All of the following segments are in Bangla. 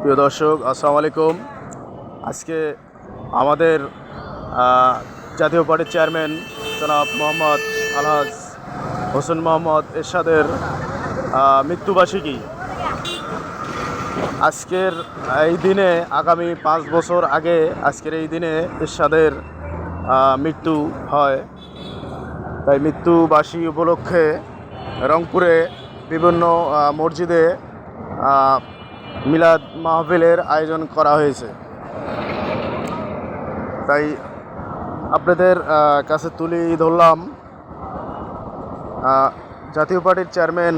প্রিয় দর্শক, আসসালামু আলাইকুম। আজকে আমাদের জাতীয় পার্টির চেয়ারম্যান জনাব মোহাম্মদ আলহাজ হোসেন মোহাম্মদ এরশাদের মৃত্যুবার্ষিকী। আজকের এই দিনে, আগামী পাঁচ বছর আগে আজকের এই দিনে এরশাদের মৃত্যু হয়। তাই মৃত্যুবার্ষিকী উপলক্ষে রংপুরে বিভিন্ন মসজিদে মিলাদ মাহফিলের আয়োজন করা হয়েছে। তাই আপনাদের কাছে তুলি ধরলাম। জাতীয় পার্টির চেয়ারম্যান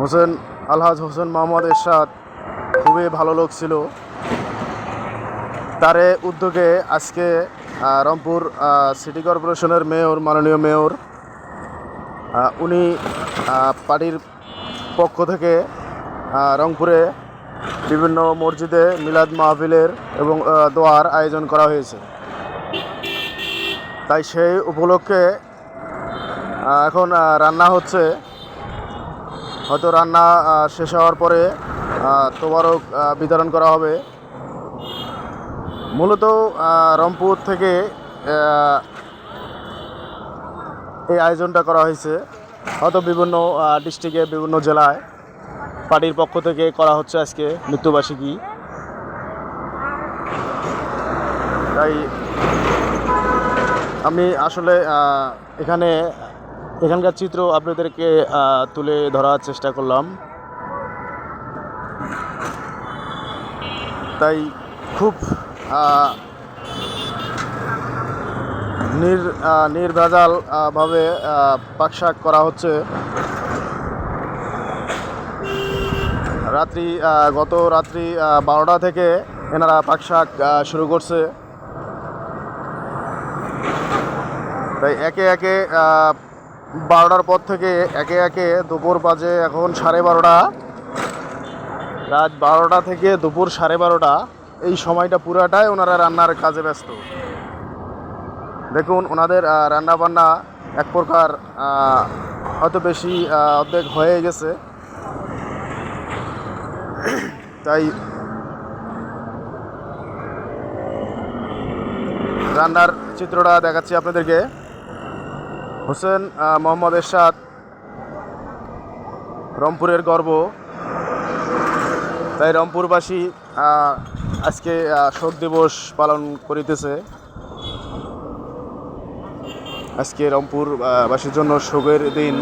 হোসেন, আলহাজ হোসেন মোহাম্মদ এরশাদ খুবই ভালো লোক ছিল। তারে উদ্যোগে আজকে রংপুর সিটি কর্পোরেশনের মেয়র, মাননীয় মেয়র উনি পার্টির পক্ষ থেকে রংপুরে বিভিন্ন মসজিদে মিলাদ মাহফিলের এবং দোয়ার আয়োজন করা হয়েছে। তাই সেই উপলক্ষে এখন রান্না হচ্ছে। হয়তো রান্না শেষ হওয়ার পরে তোবারক বিতরণ করা হবে। মূলত রংপুর থেকে এই আয়োজনটা করা হয়েছে। হয়তো বিভিন্ন ডিস্ট্রিক্টে বিভিন্ন জেলায়। পার্টির পক্ষ থেকে করা হচ্ছে আজকে মৃত্যুবার্ষিকী। তাই আমি আসলে এখানে এখানকার চিত্র আপনাদেরকে তুলে ধরার চেষ্টা করলাম। তাই খুব নির আহ, নির্ভেজাল ভাবে পাকশাক করা হচ্ছে। রাত্রি গত রাত্রি বারোটা থেকে এনারা পাকশাক শুরু করছে। তাই একে একে বারোটার পর থেকে একে একে দুপুর বাজে এখন সাড়ে বারোটা। রাত বারোটা থেকে দুপুর সাড়ে বারোটা। এই সময়টা পুরাটাই ওনারা রান্নার কাজে ব্যস্ত। দেখুন, ওনাদের রান্না বান্না এক প্রকার হয়তো বেশি অর্ধেক হয়ে গেছে। তাই রান্নার চিত্রটা দেখাচ্ছি আপনাদেরকে। হোসেন মোহাম্মদ এরশাদ রংপুরের গর্ব। তাই রংপুরবাসী আজকে শোক দিবস পালন করিতেছে। আজকে রংপুর আহ, বাসীর জন্য শোকের দিন।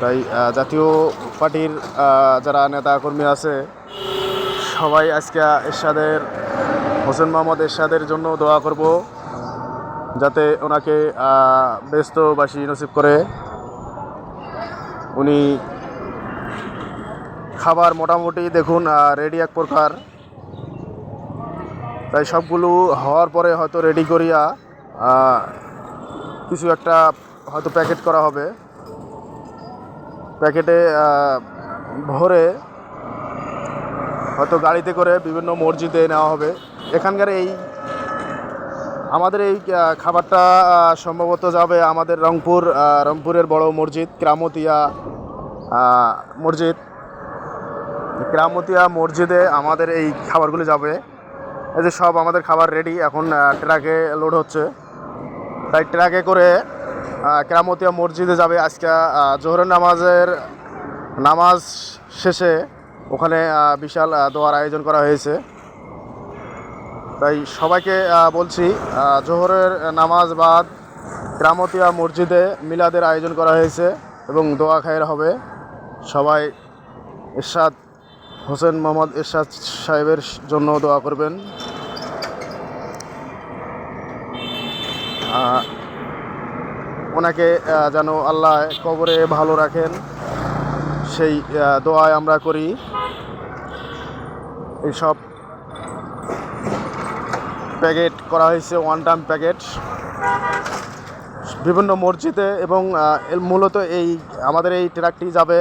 তাই জাতীয় পার্টির যারা নেতা কর্মী আছে, সবাই আজকে এরশাদের, হোসেন মোহাম্মদ এরশাদের জন্য দোয়া করব, যাতে ওনাকে ব্যস্তবাসী নসিব করে উনি খাবার মোটামুটি দেখুন রেডি এক প্রকার। তাই সবগুলো হওয়ার পরে হয়তো রেডি করিয়া কিছু একটা হয়তো প্যাকেট করা হবে। প্যাকেটে ভরে হয়তো গাড়িতে করে বিভিন্ন মসজিদে নেওয়া হবে। এখানকার এই, আমাদের এই খাবারটা সম্ভবত যাবে আমাদের রংপুর রংপুরের বড় মসজিদ, ক্রামতিয়া মসজিদ। ক্রামতিয়া মসজিদে আমাদের এই খাবারগুলি যাবে। এই যে সব আমাদের খাবার রেডি এখন ট্রাকে লোড হচ্ছে। তাই ট্রাকে করে কেরামতিয়া মসজিদে যাবে আজকে জোহরের নামাজের নামাজ শেষে ওখানে বিশাল দোয়ার আয়োজন করা হয়েছে। তাই সবাইকে বলছি জোহরের নামাজ বাদ গ্রামতিয়া মসজিদে মিলাদের আয়োজন করা হয়েছে এবং দোয়া খায়ের হবে। সবাই এরশাদ হোসেন মোহাম্মদ এরশাদ সাহেবের জন্য দোয়া করবেন। ওনাকে যেন আল্লাহ কবরে ভালো রাখেন। সেই দোয়ায় আমরা করি। এইসব প্যাকেট করা হয়েছে ওয়ান টাইম প্যাকেট। বিভিন্ন মসজিদে এবং মূলত এই, আমাদের এই ট্রাকটি যাবে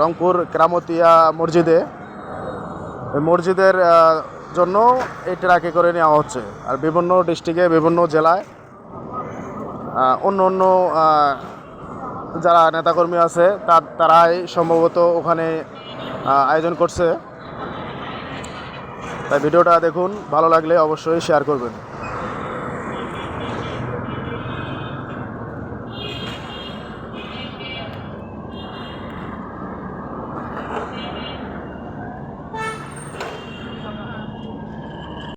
রংপুর ক্রামতিয়া মসজিদে। মসজিদের জন্য এই ট্রাকে করে নেওয়া হচ্ছে। আর বিভিন্ন ডিস্ট্রিক্টে বিভিন্ন জেলায় অন্য অন্য যারা নেতাকর্মী আছে, তার, তারাই সম্ভবত ওখানে আয়োজন করছে। তাই ভিডিওটা দেখুন, ভালো লাগলে অবশ্যই শেয়ার করবেন।